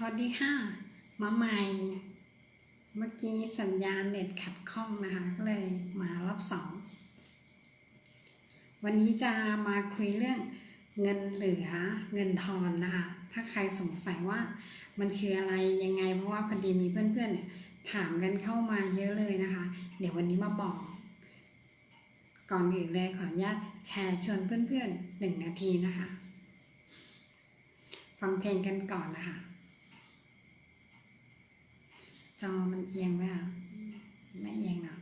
สวัสดีค่ะ มาใหม่ เมื่อกี้สัญญาณเน็ตขัดข้องนะคะ ก็เลยมารอบสอง วันนี้จะมาคุยเรื่องเงินเหลือเงินทอนนะคะ ถ้าใครสงสัยว่ามันคืออะไรยังไง เพราะว่าพอดีมีเพื่อนๆเนี่ยถามกันเข้ามาเยอะเลยนะคะ เดี๋ยววันนี้มาบอก ก่อนอื่นเลยขออนุญาตแชร์ชวนเพื่อนๆหนึ่งนาทีนะคะ ฟังเพลงกันก่อนนะคะ จอมันเอียงไหมคะไม่เอียงนะ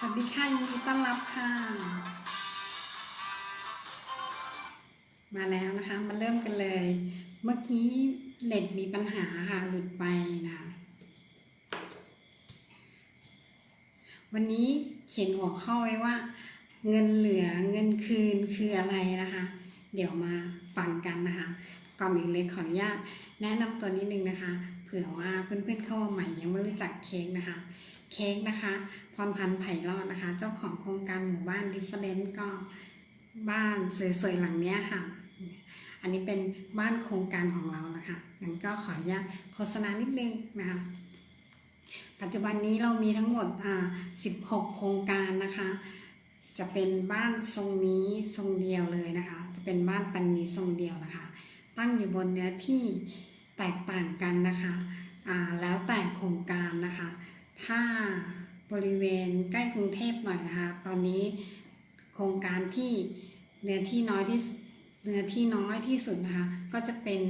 สวัสดีค่ะยินดีต้อนรับค่ะ มาแล้วนะคะ มาเริ่มกันเลย เมื่อกี้เน็ตมีปัญหาค่ะ หลุดไปนะคะ วันนี้เขียนหัวข้อไว้ว่า เงินเหลือเงินคืนคืออะไรนะคะ เดี๋ยวมาฟังกันนะคะ ก่อนอื่นเลยขออนุญาตแนะนำตัวนิดนึงนะคะ เผื่อว่าเพื่อนๆเข้ามาใหม่ยังไม่รู้จักเค้กนะคะ เค้กนะคะ พรพันธ์ไผ่รอดนะคะ เจ้าของโครงการหมู่บ้านดิฟเฟรนต์ก็บ้านสวยๆหลังเนี้ยค่ะ อันนี้เป็นบ้านโครงการของเรานะคะงั้นก็ขออนุญาตโฆษณานิดนึงนะคะ ปัจจุบันนี้เรามีทั้งหมดอ่า16 โครงการนะคะ จะเป็นบ้านทรงนี้ทรงเดียวเลยนะคะ จะเป็นบ้านปันนี้ทรงเดียวนะคะ ตั้งอยู่บนเนื้อที่แตกต่างกันนะคะอ่าแล้วแต่โครงการนะคะ ถ้าบริเวณใกล้กรุงเทพหน่อยนะคะตอนนี้โครงการที่เนื้อที่น้อยที่สุดเนื้อที่น้อยที่สุดนะคะก็จะเป็น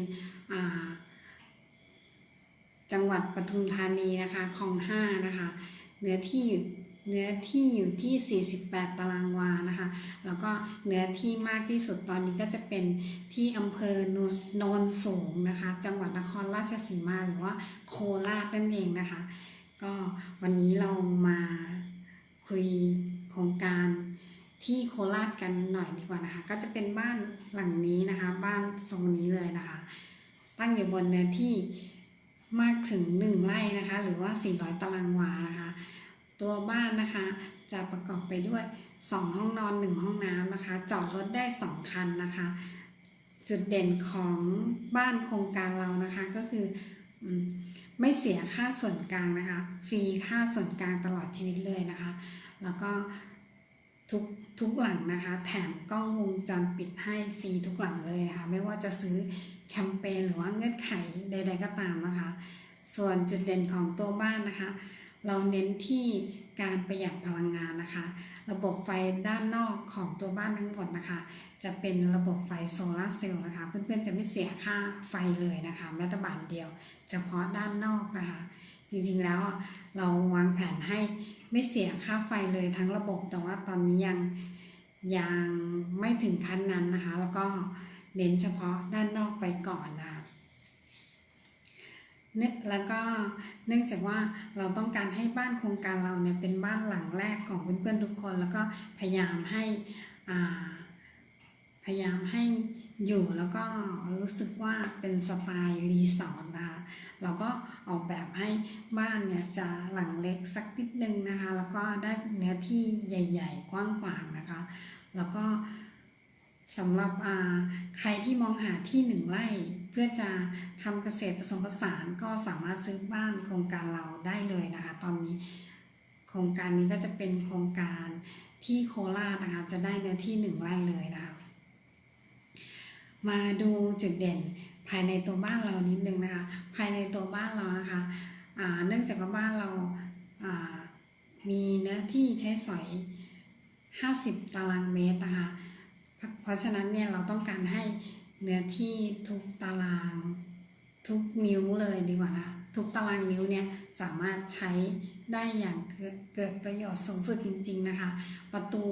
จังหวัดปทุมธานีนะคะคลองห้านะคะเนื้อที่อยู่เนื้อที่อยู่ที่ 48 ตารางวานะคะ แล้วก็เนื้อที่มากที่สุดตอนนี้ก็จะเป็นที่อำเภอโนนโนนสูงนะคะ จังหวัดนครราชสีมาหรือว่าโคราชนั่นเองนะคะ ก็วันนี้เรามาคุยโครงการที่โคราชกันหน่อยดีกว่านะคะ ก็จะเป็นบ้านหลังนี้นะคะ บ้านทรงนี้เลยนะคะ ตั้งอยู่บนเนื้อที่มากถึง 1 ไร่นะคะ หรือว่า 400 ตารางวานะคะ ตัวบ้านนะคะจะประกอบไปด้วย 2 ห้องนอน 1 ห้องน้ำนะคะ จอดรถได้ 2 คันนะคะ จุดเด่นของบ้านโครงการเรานะคะก็คือ ไม่เสียค่าส่วนกลางนะคะ ฟรีค่าส่วนกลางตลอดชีวิตเลยนะคะ แล้วก็ทุกทุกหลังนะคะ แถมกล้องวงจรปิดให้ฟรีทุกหลังเลยค่ะ ไม่ว่าจะซื้อแคมเปญหรือว่าเงื่อนไขใด ๆ ก็ตามนะคะ ส่วนจุดเด่นของตัวบ้านนะคะ เราเน้นที่ การประหยัดพลังงานนะคะ ระบบไฟด้านนอกของตัวบ้านทั้งหมดนะคะ จะเป็นระบบไฟโซลาเซลล์นะคะ เพื่อนๆจะไม่เสียค่าไฟเลยนะคะแม้แต่บาทเดียว เฉพาะด้านนอกนะคะ จริงๆแล้วเราวางแผนให้ไม่เสียค่าไฟเลยทั้งระบบแต่ว่าตอนนี้ยังยังไม่ถึงขั้นนั้นนะคะ แล้วก็เน้นเฉพาะด้านนอกไปก่อนนะคะ เนื่อแล้วก็เนื่องจากว่าเราต้องการให้บ้านโครงการเราเนี่ยเป็นบ้านหลังแรกของเพื่อนๆทุกคน แล้วก็พยายามให้อ่าพยายามให้อยู่แล้วก็รู้สึกว่าเป็นสไตล์รีสอร์ทนะคะเราก็ออกแบบให้บ้านเนี่ยจะหลังเล็กสักนิดนึงนะคะ แล้วก็ได้เนื้อที่ใหญ่ ๆ กว้างขวางนะคะ แล้วก็สำหรับอ่าใครที่มองหาที่หนึ่งไร่ พื่อจะทำเกษตรผสมผสานก็สามารถซื้อบ้านโครงการเราได้เลยนะคะ ตอนนี้โครงการนี้ก็จะเป็นโครงการที่โคราชนะคะจะได้เนื้อที่หนึ่งไร่เลยนะคะ มาดูจุดเด่นภายในตัวบ้านเรานิดนึงนะคะ ภายในตัวบ้านเรานะคะเนื่องจากว่าบ้านเราอ่ามีเนื้อที่ใช้สอย 50 ตารางเมตรนะคะ เพราะฉะนั้นเนี่ยเราต้องการให้ เนื้อที่ทุกตาราง ทุกนิ้วเลยดีกว่านะทุกตารางนิ้วเนี่ยสามารถใช้ได้อย่างเกิดประโยชน์สูงสุดจริง ๆนะคะ ประตู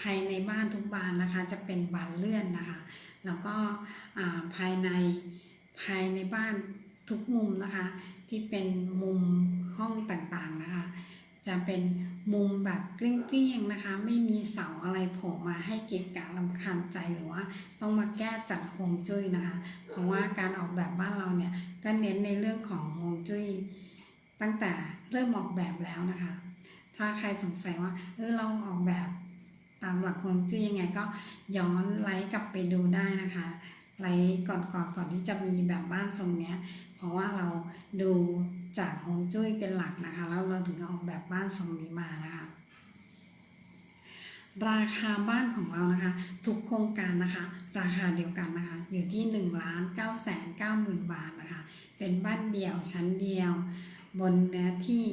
ภายในบ้านทุกบานนะคะ จะเป็นบานเลื่อนนะคะ แล้วก็ภายในภายในบ้านทุกมุมนะคะ ที่เป็นมุมห้องต่างๆนะคะ จะเป็น มุมแบบเกลี้ยงๆนะคะ ไม่มีเสาอะไรโผล่มาให้เกะกะลำคาญใจหรือว่าต้องมาแก้จัดฮวงจุ้ยนะคะ เพราะว่าการออกแบบบ้านเราเนี่ยก็เน้นในเรื่องของฮวงจุ้ยตั้งแต่เริ่มออกแบบแล้วนะคะ ถ้าใครสงสัยว่าเออเราออกแบบตามหลักฮวงจุ้ยยังไงก็ย้อนไลค์กลับไปดูได้นะคะไลค์ก่อนก่อนก่อนที่จะมีแบบบ้านทรงเนี้ย เพราะว่าเราดู จากฮวงจุ้ยเป็นหลักนะคะ แล้วเราถึงออกแบบบ้านทรงนี้มานะคะ ราคาบ้านของเรานะคะ ทุกโครงการนะคะ ราคาเดียวกันนะคะ อยู่ที่1นึ่งล้านเก้าแสนเก้าหมื่นบาทนะคะ เป็นบ้านเดี่ยวชั้นเดียว บนเนื้อที่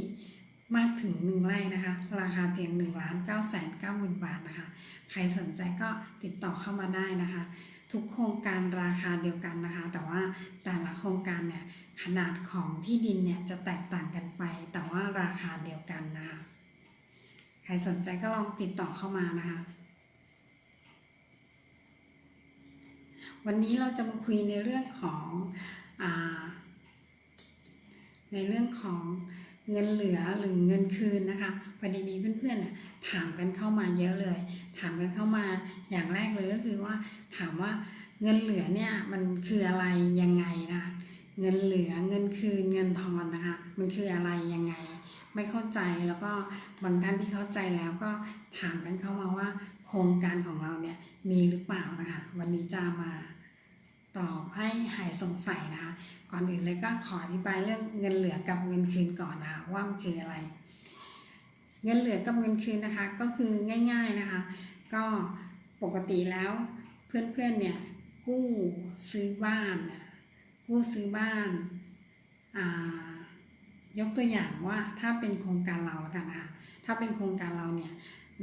มากถึงหนึ่งไร่นะคะ ราคาเพียง1นึ่งล้านเก้าแสนเก้าหมื่นบาทนะคะ ใครสนใจก็ติดต่อเข้ามาได้นะคะ ทุกโครงการราคาเดียวกันนะคะ แต่ว่าแต่ละโครงการเนี่ย ขนาดของที่ดินเนี่ยจะแตกต่างกันไป แต่ว่าราคาเดียวกันนะคะ ใครสนใจก็ลองติดต่อเข้ามานะคะ วันนี้เราจะมาคุยในเรื่องของอในเรื่องของเงินเหลือหรือเงินคืนนะคะพอดีมีเพื่อนๆถามกันเข้ามาเยอะเลย ถามกันเข้ามาอย่างแรกเลยก็คือว่าถามว่าเงินเหลือเนี่ยมันคืออะไรยังไงนะะ เงินเหลือเงินคืนเงินทอนนะคะ มันคืออะไรยังไง ไม่เข้าใจแล้วก็บางท่านที่เข้าใจแล้วก็ถามกันเข้ามาว่า โครงการของเราเนี่ยมีหรือเปล่านะคะ วันนี้จะมาตอบให้หายสงสัยนะคะ ก่อนอื่นเลยก็ขออธิบายเรื่องเงินเหลือกับเงินคืนก่อนนะคะว่ามันคืออะไร เงินเหลือกับเงินคืนนะคะ ก็คือง่าย ๆนะคะ ก็ปกติแล้วเพื่อนๆเนี่ยกู้ซื้อบ้านนะ กู้ซื้อบ้านอ่ายกตัวอย่างว่าถ้าเป็นโครงการเราแล้วกันนะคะถ้าเป็นโครงการเราเนี่ย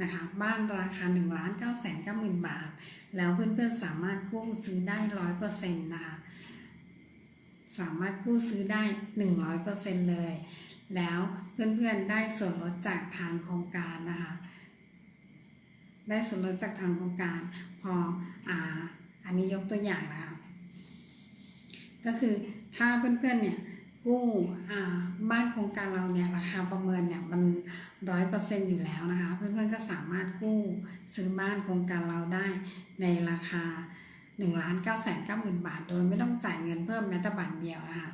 นะคะบ้านราคา1ล้าน9แสน9หมื่นบาท แล้วเพื่อนๆสามารถกู้ซื้อได้ร้อยเปอร์เซ็นต์นะคะสามารถกู้ซื้อได้หนึ่งร้อยเปอร์เซ็นต์เลย แล้วเพื่อนๆได้ส่วนลดจากทางโครงการนะคะได้ส่วนลดจากทางโครงการพออ่าอันนี้ยกตัวอย่างนะคะ ก็คือถ้าเพื่อนๆเนี่ยกู้บ้านโครงการเราเนี่ยราคาประเมินเนี่ยมันร้อยเปอร์เซ็นต์อยู่แล้วนะคะ เพื่อนๆก็สามารถกู้ซื้อบ้านโครงการเราได้ในราคา1ล้าน9แสน9หมื่นบาท โดยไม่ต้องจ่ายเงินเพิ่มแม้แต่บาทเดียวนะคะ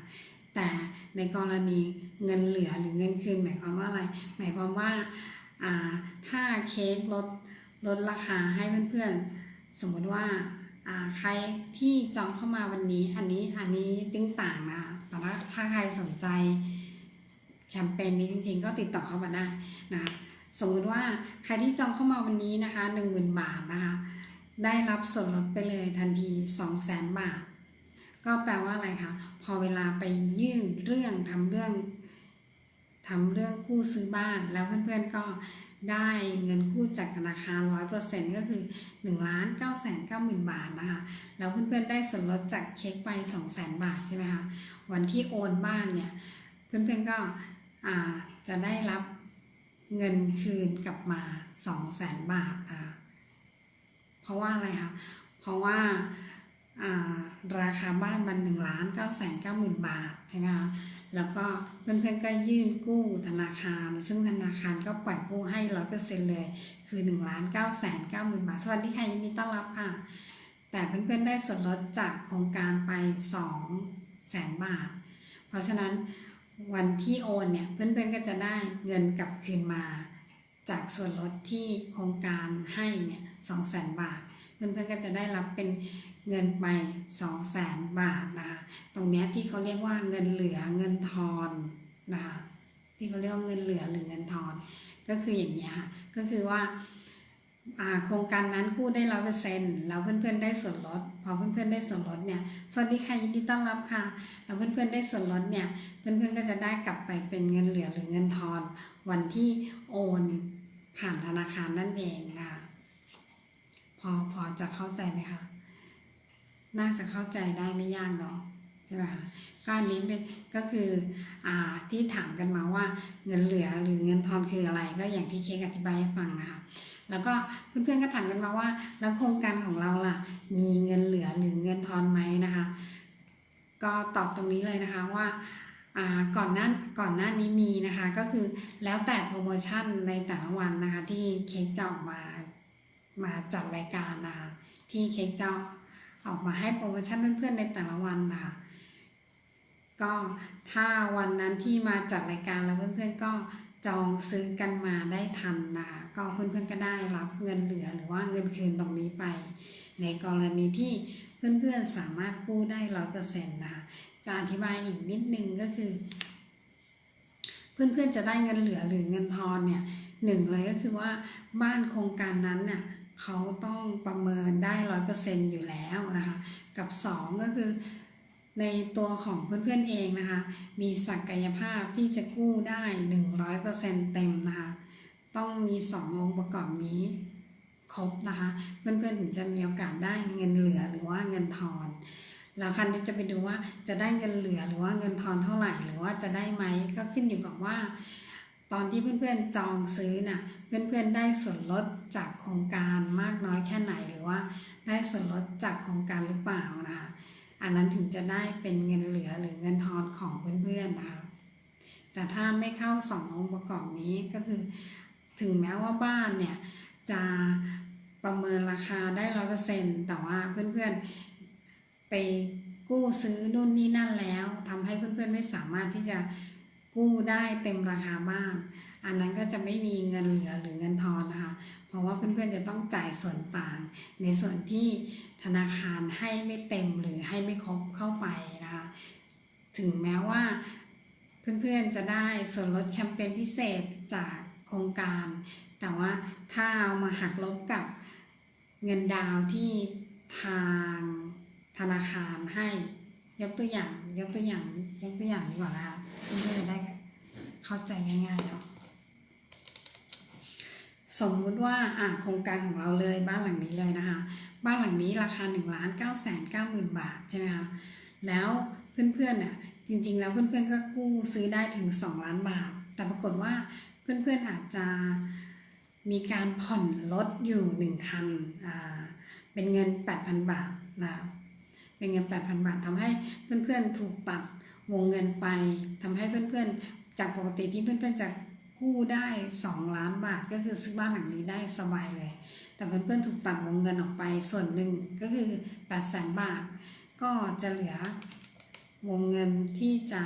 แต่ในกรณีเงินเหลือหรือเงินคืนหมายความว่าอะไร หมายความว่าถ้าเค้กลดลดราคาให้เพื่อนๆสมมติว่า ใครที่จองเข้ามาวันนี้ อันนี้อันนี้ติ้งต่างนะคะแต่ว่าถ้าใครสนใจแคมเปญนี้จริงๆ ก็ติดต่อเข้ามาได้นะคะสมมติว่าใครที่จองเข้ามาวันนี้นะคะ10,000บาทนะคะ ได้รับส่วนลดไปเลยทันที200,000บาท ก็แปลว่าอะไรคะ พอเวลาไปยื่นเรื่องทำเรื่องทำเรื่องกู้ซื้อบ้านแล้วเพื่อนๆก็ ได้เงินกู้จากธนาคาร 100%ก็คือ1ล้าน9แสน9หมื่นบาทนะคะ แล้วเพื่อนๆได้ส่วนลดจากเค้กไป 200,000 บาทใช่ไหมคะ วันที่โอนบ้านเนี่ย เพื่อนๆก็จะได้รับเงินคืนกลับมา 200,000 บาทอ่าเพราะว่าอะไรคะ เพราะว่าอ่าราคาบ้านมันหนึ่งล้านเก้าแสนเก้าหมื่นบาทใช่ไหมคะ แล้วก็เพื่อนๆก็ยื่นกู้ธนาคาร ซึ่งธนาคารก็ปล่อยกู้ให้ร้อยเปอร์เซ็นเลย คือหนึ่งล้านเก้าแสนเก้าหมื่นบาท สวัสดีค่ะยินดีต้อนรับค่ะ แต่เพื่อนๆได้ส่วนลดจากโครงการไปสองแสนบาท เพราะฉะนั้นวันที่โอนเนี่ยเพื่อนๆก็จะได้เงินกลับคืนมา จากส่วนลดที่โครงการให้เนี่ยสองแสนบาท เพื่อนๆก็จะได้รับเป็น เงินไปสองแสนบาทนะคะตรงนี้ที่เขาเรียกว่าเงินเหลือเงินทอนนะคะที่เขาเรียกว่าเงินเหลือหรือเงินทอน ก็คืออย่างนี้ค่ะก็คือว่าโครงการนั้นกู้ได้ร้อยเปอร์เซ็นต์แล้วเพื่อนๆได้ส่วนลดพอเพื่อนๆได้ส่วนลดเนี่ยสวัสดีค่ะยินดีต้อนรับค่ะแล้วเพื่อนๆได้ส่วนลดเนี่ยเพื่อนๆก็จะได้กลับไปเป็นเงินเหลือหรือเงินทอน วันที่โอนผ่านธนาคารนั่นเองนะคะพอพอจะเข้าใจไหมคะ น่าจะเข้าใจได้ไม่ยากเนาะใช่ไหมคะก็อันนี้เป็นก็คืออ่าที่ถามกันมาว่าเงินเหลือหรือเงินทอนคืออะไร ก็อย่างที่เค้กอธิบายให้ฟังนะคะแล้วก็เพื่อนๆก็ถามกันมาว่า แล้วโครงการของเราล่ะ มีเงินเหลือหรือเงินทอนไหมนะคะ ก็ตอบตรงนี้เลยนะคะว่าอ่าก่อนหน้าก่อนหน้านี้มีนะคะก็คือแล้วแต่โปรโมชั่นในแต่ละวันนะคะที่เค้กจะออกมามาจัดรายการนะคะที่เค้กจะ ออกมาให้โปรโมชั่นเพื่อนๆในแต่ละวันนะคะก็ถ้าวันนั้นที่มาจัดรายการแล้วเพื่อนๆก็จองซื้อกันมาได้ทันนะคะก็เพื่อนๆก็ได้รับเงินเหลือหรือว่าเงินคืนตรงนี้ไป ในกรณีที่เพื่อนๆสามารถกู้ได้ร้อยเปอร์เซ็นต์นะคะจะอธิบายอีกนิดนึงก็คือ เพื่อนๆจะได้เงินเหลือหรือเงินทอนเนี่ยหนึ่งเลยก็คือว่าบ้านโครงการนั้นน่ะ เขาต้องประเมินได้ร้อยเปอร์เซ็นต์อยู่แล้วนะคะ กับสองก็คือในตัวของเพื่อนๆเองนะคะ มีศักยภาพที่จะกู้ได้หนึ่งร้อยเปอร์เซ็นต์เต็มนะคะ ต้องมีสององค์ประกอบนี้ครบนะคะ เพื่อนๆถึงจะมีโอกาสได้เงินเหลือหรือว่าเงินทอนแล้วคันจะไปดูว่าจะได้เงินเหลือหรือว่าเงินทอนเท่าไหร่ หรือว่าจะได้ไหมก็ขึ้นอยู่กับว่า ตอนที่เพื่อนๆจองซื้อน่ะ เพื่อนๆได้ส่วนลดจากโครงการมากน้อยแค่ไหนหรือว่าได้ส่วนลดจากโครงการหรือเปล่านะคะอันนั้นถึงจะได้เป็นเงินเหลือหรือเงินทอนของเพื่อนๆนะคะแต่ถ้าไม่เข้าสององค์ประกอบนี้ก็คือ ถึงแม้ว่าบ้านเนี่ยจะประเมินราคาได้ร้อยเปอร์เซ็นต์แต่ว่าเพื่อนๆไปกู้ซื้อนู่นนี่นั่นแล้วทำให้เพื่อนๆไม่สามารถที่จะกู้ได้เต็มราคาบ้าน อันนั้นก็จะไม่มีเงินเหลือหรือเงินทอนนะคะ เพราะว่าเพื่อนๆจะต้องจ่ายส่วนต่าง ในส่วนที่ธนาคารให้ไม่เต็มหรือให้ไม่ครบเข้าไปนะคะ ถึงแม้ว่าเพื่อนๆจะได้ส่วนลดแคมเปญพิเศษจากโครงการ แต่ว่าถ้าเอามาหักลบกับเงินดาวที่ทางธนาคารให้ยกตัวอย่างยกตัวอย่างยกตัวอย่างดีกว่านะคะเพื่อนๆจะได้เข้าใจง่ายๆเนาะ สมมุติว่าอ่าโครงการของเราเลยบ้านหลังนี้เลยนะคะ บ้านหลังนี้ราคา1ล้าน9แสน9หมื่นบาทใช่ไหมคะแล้วเพื่อนๆน่ะจริงๆ แล้วเพื่อนๆก็กู้ซื้อได้ถึง 2 ล้านบาท แต่ปรากฏว่าเพื่อนๆอาจจะมีการผ่อนรถอยู่ 1 คันอ่าเป็นเงิน 8,000 บาทนะเป็นเงิน 8,000 บาททำให้เพื่อนๆถูกตัดวงเงินไปทำให้เพื่อนๆจากปกติที่เพื่อนๆจะ กู้ได้ 2 ล้านบาทก็คือซื้อบ้านหลังนี้ได้สบายเลย แต่เพื่อนๆถูกตัดวงเงินออกไปส่วนหนึ่งก็คือ8 0 0 0 0บาท ก็จะเหลือวงเงินที่จะ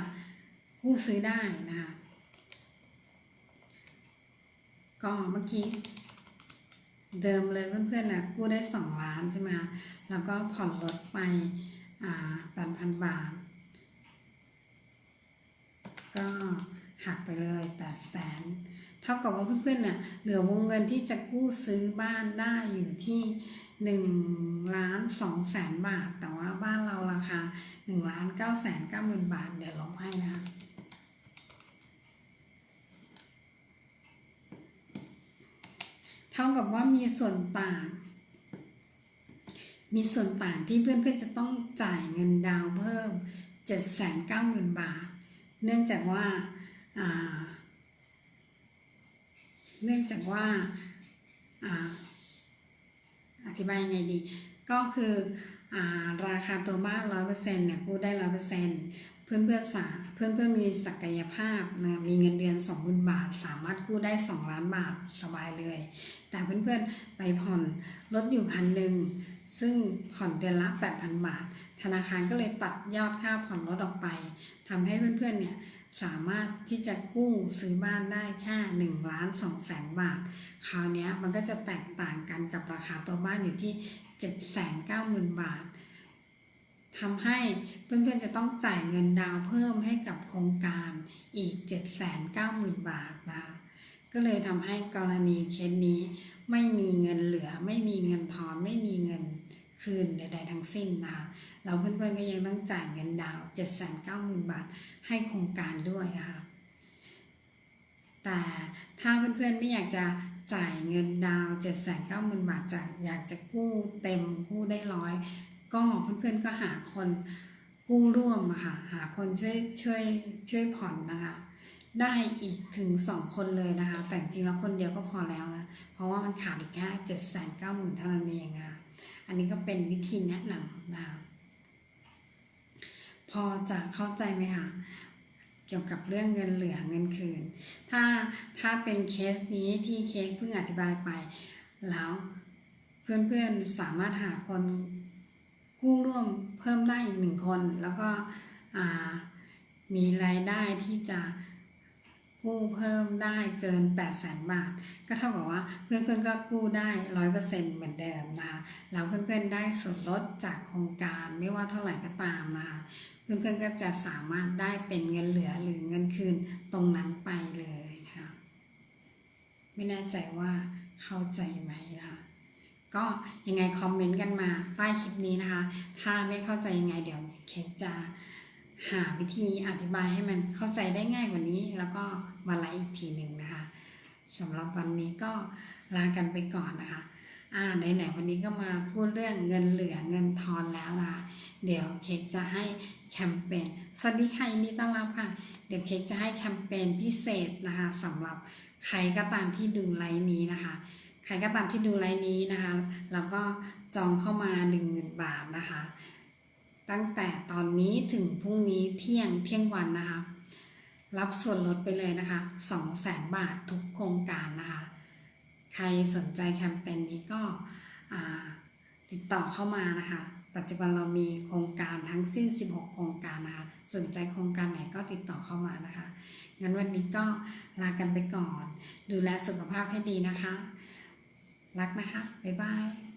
กู้ซื้อได้นะคะก็เมื่อกี้เดิมเลยเพื่อนๆนะกู้ได้ 2 ล้านใช่ไหมแล้วก็ผ่อนรถไปอ่า8,000บาท ก็ หักไปเลย8 0 0 0 0 0เท่ากับว่าเพื่อนๆเนี่ยเหลือวงเงินที่จะกู้ซื้อบ้านได้อยู่ที่1ล้าน2แสนบาท แต่ว่าบ้านเราราคา1ล้าน9แสน9หมื่นบาท เดี๋ยวลงให้นะเท่ากับว่ามีส่วนต่าง มีส่วนต่างที่เพื่อนๆจะต้องจ่ายเงินดาวเพิ่ม 790,000 บาท เนื่องจากว่า เนื่องจากว่าอธิบายยังไงดี ก็คืออราคาตัวบ้านร้อยเปอร์เซ็นต์เนี่ยกู้ได้ร้อยเปอร์เซ็นต์เพื่อนเพื่อนสาเพื่อนเพื่อนมีศักยภาพนะมีเงินเดือนสองหมื่นบาท สามารถกู้ได้สองล้านบาทสบายเลย แต่เพื่อนเพื่อนไปผ่อนรถอยู่พันหนึ่งซึ่งผ่อนเดือนละแปดพันบาท ธนาคารก็เลยตัดยอดค่าผ่อนรถออกไปทำให้เพื่อนๆเนี่ย สามารถที่จะกู้ซื้อบ้านได้แค่1ล้าน2แสนบาท คราวนี้มันก็จะแตกต่างกันกับราคาตัวบ้านอยู่ที่ 790,000 บาททำให้เพื่อนๆจะต้องจ่ายเงินดาวเพิ่มให้กับโครงการอีก 790,000 บาทนะคะก็เลยทำให้กรณีเคสนี้ไม่มีเงินเหลือ ไม่มีเงินทอน ไม่มีเงินคืนใดๆทั้งสิ้นนะคะ เราเพื่อนๆก็ยังต้องจ่ายเงินดาวน์790,000บาทให้โครงการด้วยนะคะ แต่ถ้าเพื่อนๆไม่อยากจะจ่ายเงินดาวน์790,000บาทจากอยากจะกู้เต็มกู้ได้ร้อย ก็เพื่อนๆก็หาคนกู้ร่วมค่ะหาคนช่วยช่วยช่วยผ่อนนะคะได้อีกถึง 2 คนเลยนะคะ แต่จริงๆแล้วคนเดียวก็พอแล้วนะ เพราะว่ามันขาดอีกแค่7 9 0 0 0เท่านั้นเองนะคะอันนี้ก็เป็นวิธีแนะนำนะคะ พอจะเข้าใจไหมคะเกี่ยวกับเรื่องเงินเหลือเงินคืน ถ้าถ้าเป็นเคสนี้ที่เคสเพิ่งอธิบายไป แล้วเพื่อนๆสามารถหาคนกู้ร่วมเพิ่มได้อีกหนึ่งคน แล้วก็มีรายได้ที่จะกู้เพิ่มได้เกิน 8 0 0 0 0 0บาท ก็เท่ากับว่าเพื่อนๆก็กู้ได้ร้อยเปอร์เซ็นต์เหมือนเดิมนะคะแล้วเพื่อนๆได้ส่วนลดจากโครงการไม่ว่าเท่าไหร่ก็ตามนะคะ เพื่อนๆก็จะสามารถได้เป็นเงินเหลือหรือเงินคืนตรงนั้นไปเลยค่ะ ไม่แน่ใจว่าเข้าใจไหมนะคะก็ยังไงคอมเมนต์กันมาใต้คลิปนี้นะคะ ถ้าไม่เข้าใจยังไงเดี๋ยวเค้กจะหาวิธีอธิบายให้มันเข้าใจได้ง่ายกว่านี้ แล้วก็มาไลฟ์อีกทีหนึ่งนะคะสำหรับวันนี้ก็ลากันไปก่อนนะคะ อ่าไหนๆวันนี้ก็มาพูดเรื่องเงินเหลือเงินทอนแล้วนะคะ เดี๋ยวเค้กจะให้แคมเปญสวัสดีค่ะยินดีต้อนรับค่ะ เดี๋ยวเค้กจะให้แคมเปญพิเศษนะคะสำหรับใครก็ตามที่ดูไลฟ์นี้นะคะ ใครก็ตามที่ดูไลฟ์นี้นะคะ แล้วก็จองเข้ามา 1 0,000 บาทนะคะ ตั้งแต่ตอนนี้ถึงพรุ่งนี้เที่ยงเที่ยงวันนะคะ รับส่วนลดไปเลยนะคะ200,000 บาททุกโครงการนะคะ ใครสนใจแคมเปญนี้ก็ติดต่อเข้ามานะคะ ปัจจุบันเรามีโครงการทั้งสิ้น 16 โครงการนะคะ สนใจโครงการไหนก็ติดต่อเข้ามานะคะ งั้นวันนี้ก็ลากันไปก่อน ดูแลสุขภาพให้ดีนะคะ รักนะคะ บ๊ายบาย